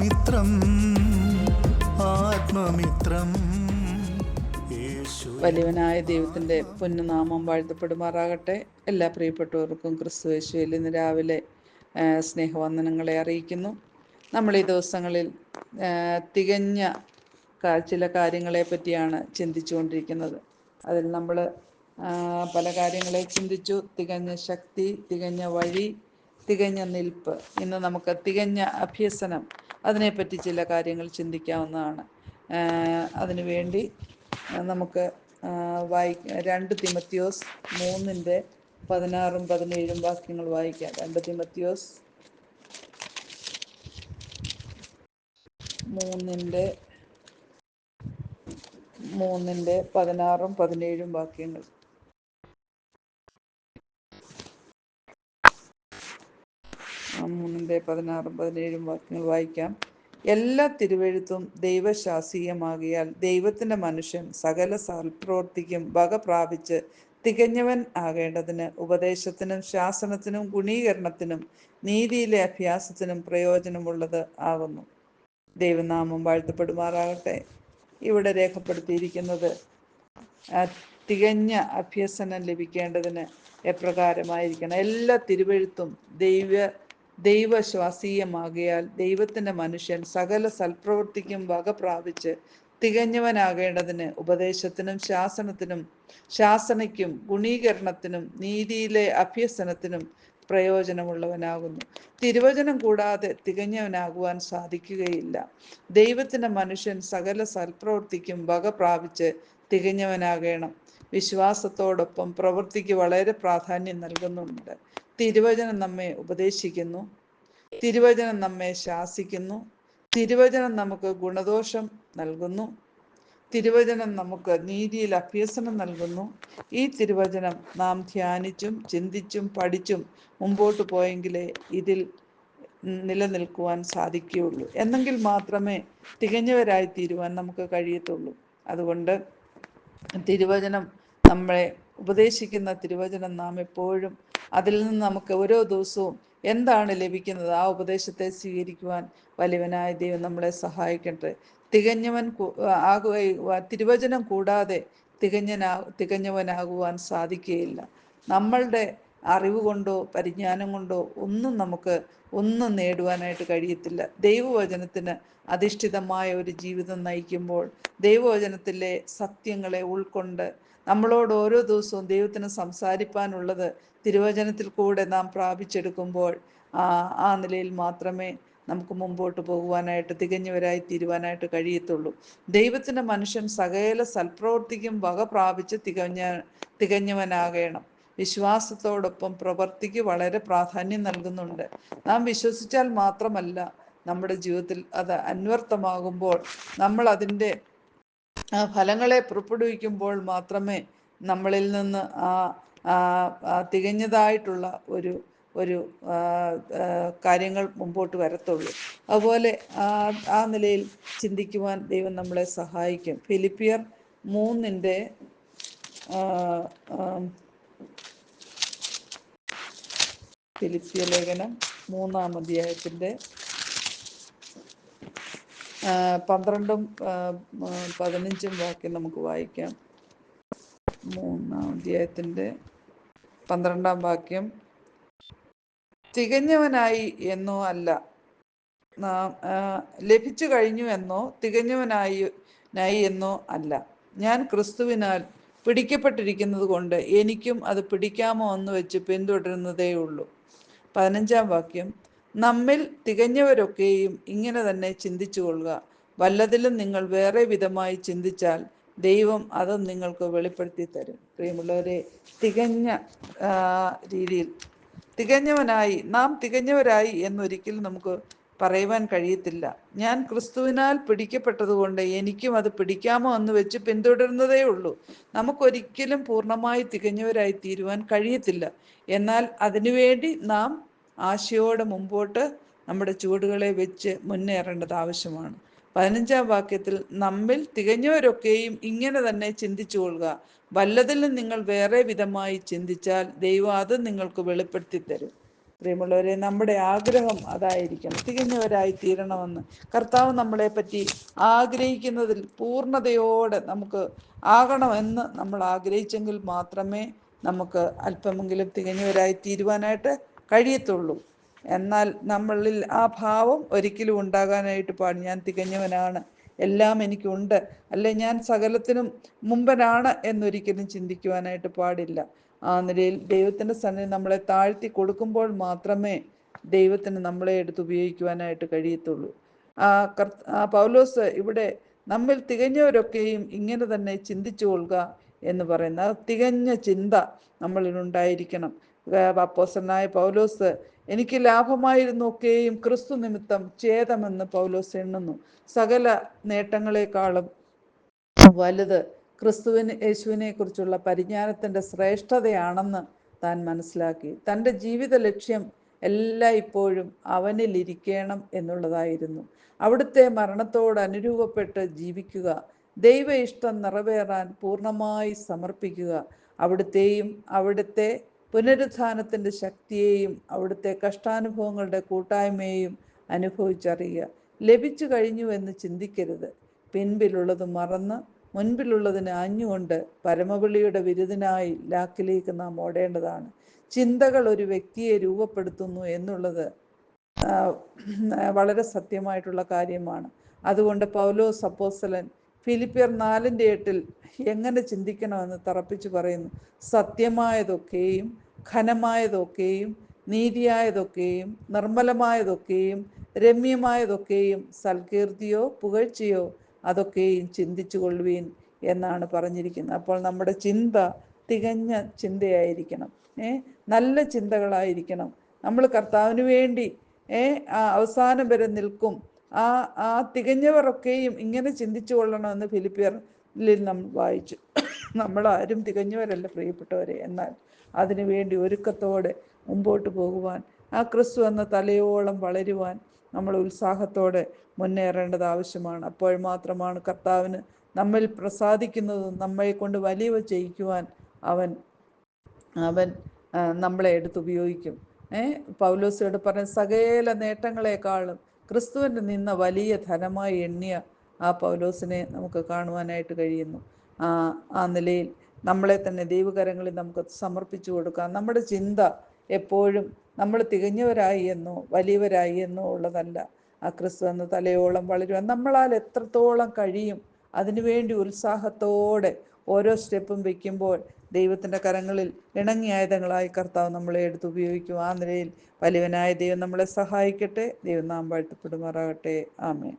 ആത്മമിത്രം ആത്മമിത്രം. വലിയവനായ ദൈവത്തിന്റെ പൊന്നുനാമം വാഴ്ത്തപ്പെടുമാറാകട്ടെ. എല്ലാ പ്രിയപ്പെട്ടവർക്കും ക്രിസ്തു യേശുവിൽ ഇന്ന് രാവിലെ സ്നേഹവന്ദനങ്ങളെ അറിയിക്കുന്നു. നമ്മൾ ഈ ദിവസങ്ങളിൽ തികഞ്ഞ ചില കാര്യങ്ങളെ പറ്റിയാണ് ചിന്തിച്ചുകൊണ്ടിരിക്കുന്നത്. അതിൽ നമ്മൾ പല കാര്യങ്ങളെ ചിന്തിച്ചു. തികഞ്ഞ ശക്തി തികഞ്ഞ വഴി തികഞ്ഞ നിൽപ്പ്. ഇന്ന് നമുക്ക് തികഞ്ഞ അഭ്യസനം അതിനെപ്പറ്റി ചില കാര്യങ്ങൾ ചിന്തിക്കാവുന്നതാണ്. അതിനുവേണ്ടി നമുക്ക് വായി രണ്ട് തിമത്തിയോസ് മൂന്നിന്റെ പതിനാറും പതിനേഴും വാക്യങ്ങൾ വായിക്കാം. രണ്ട് തിമത്തിയോസ് മൂന്നിന്റെ മൂന്നിന്റെ പതിനാറും പതിനേഴും വാക്യങ്ങൾ. മൂന്നിന്റെ പതിനാറും പതിനേഴും വാക്യങ്ങൾ വായിക്കാം. എല്ലാ തിരുവെഴുത്തും ദൈവശാസീയമാകിയാൽ ദൈവത്തിന്റെ മനുഷ്യൻ സകല സൽപ്രവൃത്തിക്കും വക പ്രാപിച്ച് തികഞ്ഞവൻ ആകേണ്ടതിന് ഉപദേശത്തിനും ശാസനത്തിനും ഗുണീകരണത്തിനും നീതിയിലെ അഭ്യാസത്തിനും പ്രയോജനമുള്ളത് ആകുന്നു. ദൈവനാമം വാഴ്ത്തപ്പെടുമാറാകട്ടെ. ഇവിടെ രേഖപ്പെടുത്തിയിരിക്കുന്നത് തികഞ്ഞ അഭ്യസനം ലഭിക്കേണ്ടതിന് എപ്രകാരമായിരിക്കണം? എല്ലാ തിരുവെഴുത്തും ദൈവ ദൈവശ്വാസീയമാകിയാൽ ദൈവത്തിന്റെ മനുഷ്യൻ സകല സൽപ്രവൃത്തിക്കും വക പ്രാപിച്ച് തികഞ്ഞവനാകേണ്ടതിന് ഉപദേശത്തിനും ശാസനത്തിനും ശാസനയ്ക്കും ഗുണീകരണത്തിനും നീതിയിലെ അഭ്യസനത്തിനും പ്രയോജനമുള്ളവനാകുന്നു. തിരുവചനം കൂടാതെ തികഞ്ഞവനാകുവാൻ സാധിക്കുകയില്ല. ദൈവത്തിന്റെ മനുഷ്യൻ സകല സൽപ്രവൃത്തിക്കും വക പ്രാപിച്ച് തികഞ്ഞവനാകേണം. വിശ്വാസത്തോടൊപ്പം പ്രവൃത്തിക്ക് വളരെ പ്രാധാന്യം നൽകുന്നുണ്ട്. തിരുവചനം നമ്മെ ഉപദേശിക്കുന്നു. തിരുവചനം നമ്മെ ശാസിക്കുന്നു. തിരുവചനം നമുക്ക് ഗുണദോഷം നൽകുന്നു. തിരുവചനം നമുക്ക് നീതിയിൽ അഭ്യസനം നൽകുന്നു. ഈ തിരുവചനം നാം ധ്യാനിച്ചും ചിന്തിച്ചും പഠിച്ചും മുമ്പോട്ട് പോയെങ്കിലേ ഇതിൽ നിലനിൽക്കുവാൻ സാധിക്കുകയുള്ളൂ. എന്നെങ്കിൽ മാത്രമേ തികഞ്ഞവരായി തീരുവാൻ നമുക്ക് കഴിയത്തുള്ളൂ. അതുകൊണ്ട് തിരുവചനം നമ്മളെ ഉപദേശിക്കുന്ന തിരുവചനം നാം എപ്പോഴും അതിൽ നിന്ന് നമുക്ക് ഓരോ ദിവസവും എന്താണ് ലഭിക്കുന്നത്? ആ ഉപദേശത്തെ സ്വീകരിക്കുവാൻ വലിയവനായ ദൈവം നമ്മളെ സഹായിക്കട്ടെ. തികഞ്ഞവൻ ആകുക തിരുവചനം കൂടാതെ തികഞ്ഞനാ തികഞ്ഞവനാകുവാൻ സാധിക്കുകയില്ല. നമ്മളുടെ അറിവ് കൊണ്ടോ പരിജ്ഞാനം കൊണ്ടോ ഒന്നും നമുക്ക് ഒന്നും നേടുവാനായിട്ട് കഴിയത്തില്ല. ദൈവവചനത്തിന് അധിഷ്ഠിതമായ ഒരു ജീവിതം നയിക്കുമ്പോൾ ദൈവവചനത്തിലെ സത്യങ്ങളെ ഉൾക്കൊണ്ട് നമ്മളോട് ഓരോ ദിവസവും ദൈവത്തിന് സംസാരിപ്പാനുള്ളത് തിരുവചനത്തിൽ കൂടെ നാം പ്രാപിച്ചെടുക്കുമ്പോൾ ആ ആ നിലയിൽ മാത്രമേ നമുക്ക് മുമ്പോട്ട് പോകുവാനായിട്ട് തികഞ്ഞവരായി തീരുവാനായിട്ട് കഴിയത്തുള്ളൂ. ദൈവത്തിന്റെ മനുഷ്യൻ സകല സൽപ്രവർത്തിക്കും വക പ്രാപിച്ച് തികഞ്ഞ തികഞ്ഞവനാകണം. വിശ്വാസത്തോടൊപ്പം പ്രവർത്തിക്ക് വളരെ പ്രാധാന്യം നൽകുന്നുണ്ട്. നാം വിശ്വസിച്ചാൽ മാത്രമല്ല നമ്മുടെ ജീവിതത്തിൽ അത് അന്വർത്ഥമാകുമ്പോൾ നമ്മൾ അതിന്റെ ആ ഫലങ്ങളെ പുറപ്പെടുവിക്കുമ്പോൾ മാത്രമേ നമ്മളിൽ നിന്ന് ആ തികഞ്ഞതായിട്ടുള്ള ഒരു ഒരു കാര്യങ്ങൾ മുമ്പോട്ട് വരത്തുള്ളൂ. അതുപോലെ ആ നിലയിൽ ചിന്തിക്കുവാൻ ദൈവം നമ്മളെ സഹായിക്കും. ഫിലിപ്പിയർ മൂന്നിന്റെ ഫിലിപ്പിയ ലേഖനം മൂന്നാം അധ്യായത്തിന്റെ പന്ത്രണ്ടും പതിനഞ്ചും വാക്യം നമുക്ക് വായിക്കാം. മൂന്നാം അധ്യായത്തിന്റെ പന്ത്രണ്ടാം വാക്യം. തികഞ്ഞവനായി എന്നോ അല്ല നാം ലഭിച്ചു കഴിഞ്ഞു എന്നോ തികഞ്ഞവനായി നായി എന്നോ അല്ല. ഞാൻ ക്രിസ്തുവിനാൽ പിടിക്കപ്പെട്ടിരിക്കുന്നത് കൊണ്ട് എനിക്കും അത് പിടിക്കാമോ എന്ന് വെച്ച് പിന്തുടരുന്നതേ ഉള്ളൂ. പതിനഞ്ചാം വാക്യം. നമ്മിൽ തികഞ്ഞവരൊക്കെയും ഇങ്ങനെ തന്നെ ചിന്തിച്ചു കൊള്ളുക. വല്ലതിലും നിങ്ങൾ വേറെ വിധമായി ചിന്തിച്ചാൽ ദൈവം അത് നിങ്ങൾക്ക് വെളിപ്പെടുത്തി തരും. പ്രിയമുള്ളവരെ തികഞ്ഞ രീതിയിൽ തികഞ്ഞവനായി നാം തികഞ്ഞവരായി എന്നൊരിക്കലും നമുക്ക് പറയുവാൻ കഴിയത്തില്ല. ഞാൻ ക്രിസ്തുവിനാൽ പിടിക്കപ്പെട്ടതുകൊണ്ട് എനിക്കും അത് പിടിക്കാമോ എന്ന് വെച്ച് പിന്തുടരുന്നതേ ഉള്ളൂ. നമുക്കൊരിക്കലും പൂർണമായി തികഞ്ഞവരായി തീരുവാൻ കഴിയത്തില്ല. എന്നാൽ അതിനുവേണ്ടി നാം ആശയോടെ മുമ്പോട്ട് നമ്മുടെ ചുവടുകളെ വെച്ച് മുന്നേറേണ്ടത് ആവശ്യമാണ്. പതിനഞ്ചാം വാക്യത്തിൽ നമ്മിൽ തികഞ്ഞവരൊക്കെയും ഇങ്ങനെ തന്നെ ചിന്തിച്ചു കൊള്ളുക. വല്ലതിലും നിങ്ങൾ വേറെ വിധമായി ചിന്തിച്ചാൽ ദൈവം അത് നിങ്ങൾക്ക് വെളിപ്പെടുത്തി തരും. പ്രിയമുള്ളവരെ നമ്മുടെ ആഗ്രഹം അതായിരിക്കണം. തികഞ്ഞവരായി തീരണമെന്ന്. കർത്താവ് നമ്മളെ പറ്റി ആഗ്രഹിക്കുന്നതിൽ പൂർണതയോടെ നമുക്ക് ആകണമെന്ന് നമ്മൾ ആഗ്രഹിച്ചെങ്കിൽ മാത്രമേ നമുക്ക് അല്പമെങ്കിലും തികഞ്ഞവരായി തീരുവാനായിട്ട് കഴിയത്തുള്ളൂ. എന്നാൽ നമ്മളിൽ ആ ഭാവം ഒരിക്കലും ഉണ്ടാകാനായിട്ട് പാടില്ല ഞാൻ തികഞ്ഞവനാണ്. എല്ലാം എനിക്കുണ്ട്. അല്ലെ ഞാൻ സകലത്തിനും മുമ്പനാണ് എന്നൊരിക്കലും ചിന്തിക്കുവാനായിട്ട് പാടില്ല. ആ നിലയിൽ ദൈവത്തിന്റെ സന്നിധി നമ്മളെ താഴ്ത്തി കൊടുക്കുമ്പോൾ മാത്രമേ ദൈവത്തിന് നമ്മളെ എടുത്ത് ഉപയോഗിക്കുവാനായിട്ട് കഴിയത്തുള്ളൂ. ആ കർ ആ പൗലോസ് ഇവിടെ നമ്മൾ തികഞ്ഞവരൊക്കെയും ഇങ്ങനെ തന്നെ ചിന്തിച്ചു കൊള്ളുക എന്ന് പറയുന്ന. തികഞ്ഞ ചിന്ത നമ്മളിലുണ്ടായിരിക്കണം അപ്പോസനായ പൗലോസ് എനിക്ക് ലാഭമായിരുന്നു ഒക്കെയും ക്രിസ്തു നിമിത്തം ഛേദമെന്ന് പൗലോസ് എണ്ണുന്നു. സകല നേട്ടങ്ങളെക്കാളും വലുത് ക്രിസ്തുവിന് യേശുവിനെ കുറിച്ചുള്ള പരിജ്ഞാനത്തിന്റെ ശ്രേഷ്ഠതയാണെന്ന് താൻ മനസ്സിലാക്കി. തന്റെ ജീവിത ലക്ഷ്യം എല്ലാം ഇപ്പോഴും അവനിലിരിക്കണം എന്നുള്ളതായിരുന്നു. അവിടുത്തെ മരണത്തോട് അനുരൂപപ്പെട്ട് ജീവിക്കുക ദൈവ ഇഷ്ടം നിറവേറാൻ പൂർണമായി സമർപ്പിക്കുക അവിടുത്തെയും അവിടുത്തെ പുനരുത്ഥാനത്തിന്റെ ശക്തിയെയും അവിടുത്തെ കഷ്ടാനുഭവങ്ങളുടെ കൂട്ടായ്മയെയും അനുഭവിച്ചറിയുക. ലഭിച്ചു കഴിഞ്ഞു എന്ന് ചിന്തിക്കരുത്. പിൻപിലുള്ളത് മറന്ന് മുൻപിലുള്ളതിന് അഞ്ഞുകൊണ്ട് പരമവിളിയുടെ വിരുദിനായി ലാക്കിലേക്ക് നാം ഓടേണ്ടതാണ്. ചിന്തകൾ ഒരു വ്യക്തിയെ രൂപപ്പെടുത്തുന്നു എന്നുള്ളത് വളരെ സത്യമായിട്ടുള്ള കാര്യമാണ്. അതുകൊണ്ട് പൗലോസ് അപ്പോസ്തലൻ ഫിലിപ്പിയർ നാലിന്റെ എട്ടിൽ എങ്ങനെ ചിന്തിക്കണമെന്ന് തറപ്പിച്ച് പറയുന്നു. സത്യമായതൊക്കെയും ഘനമായതൊക്കെയും നീതിയായതൊക്കെയും നിർമ്മലമായതൊക്കെയും രമ്യമായതൊക്കെയും സൽകീർത്തിയോ പുകഴ്ചയോ അതൊക്കെയും ചിന്തിച്ചു കൊള്ളുവീൻ എന്നാണ് പറഞ്ഞിരിക്കുന്നത്. അപ്പോൾ നമ്മുടെ ചിന്ത തികഞ്ഞ ചിന്തയായിരിക്കണം. ഏ നല്ല ചിന്തകളായിരിക്കണം. നമ്മൾ കർത്താവിന് വേണ്ടി ഏ അവസാനം വരെ നിൽക്കും. ആ ആ തികഞ്ഞവരൊക്കെയും ഇങ്ങനെ ചിന്തിച്ചു കൊള്ളണമെന്ന് ഫിലിപ്പിയറിൽ നമ്മൾ വായിച്ചു. നമ്മൾ ആരും തികഞ്ഞവരല്ല പ്രിയപ്പെട്ടവരെ. എന്നാൽ അതിനു വേണ്ടി ഒരുക്കത്തോടെ മുമ്പോട്ട് പോകുവാൻ ആ ക്രിസ്തു എന്ന തലയോളം വളരുവാൻ നമ്മൾ ഉത്സാഹത്തോടെ മുന്നേറേണ്ടത് ആവശ്യമാണ്. അപ്പോൾ മാത്രമാണ് കർത്താവിന് നമ്മിൽ പ്രസാദിക്കുന്നതും നമ്മളെ കൊണ്ട് വലിയവ ചെയ്യിക്കുവാൻ അവൻ അവൻ നമ്മളെ എടുത്തുപയോഗിക്കും ഏഹ് പൗലോസിയോട് പറഞ്ഞ സകല നേട്ടങ്ങളെക്കാളും ക്രിസ്തുവിന്റെ നിന്ന വലിയ ധനമായി എണ്ണിയ ആ പൗലോസിനെ നമുക്ക് കാണുവാനായിട്ട് കഴിയുന്നു. ആ ആ നിലയിൽ നമ്മളെ തന്നെ ദൈവകരങ്ങളിൽ നമുക്ക് സമർപ്പിച്ചു കൊടുക്കാം. നമ്മുടെ ചിന്ത എപ്പോഴും നമ്മൾ തികഞ്ഞവരായി എന്നോ വലിയവരായി എന്നോ ഉള്ളതല്ല. ആ ക്രിസ്തു എന്ന തലയോളം വളരുവാൻ നമ്മളാൽ എത്രത്തോളം കഴിയും അതിനുവേണ്ടി ഉത്സാഹത്തോടെ ഓരോ സ്റ്റെപ്പും വെക്കുമ്പോൾ ദൈവത്തിന്റെ കരങ്ങളിൽ ഇണങ്ങിയ ആയുധങ്ങളായി കർത്താവ് നമ്മളെ എടുത്ത് ഉപയോഗിക്കും. ആ നിലയിൽ വലിയവനായ ദൈവം നമ്മളെ സഹായിക്കട്ടെ. ദൈവം നാം വാഴ്ത്തപ്പെടുമാറാകട്ടെ. ആമേ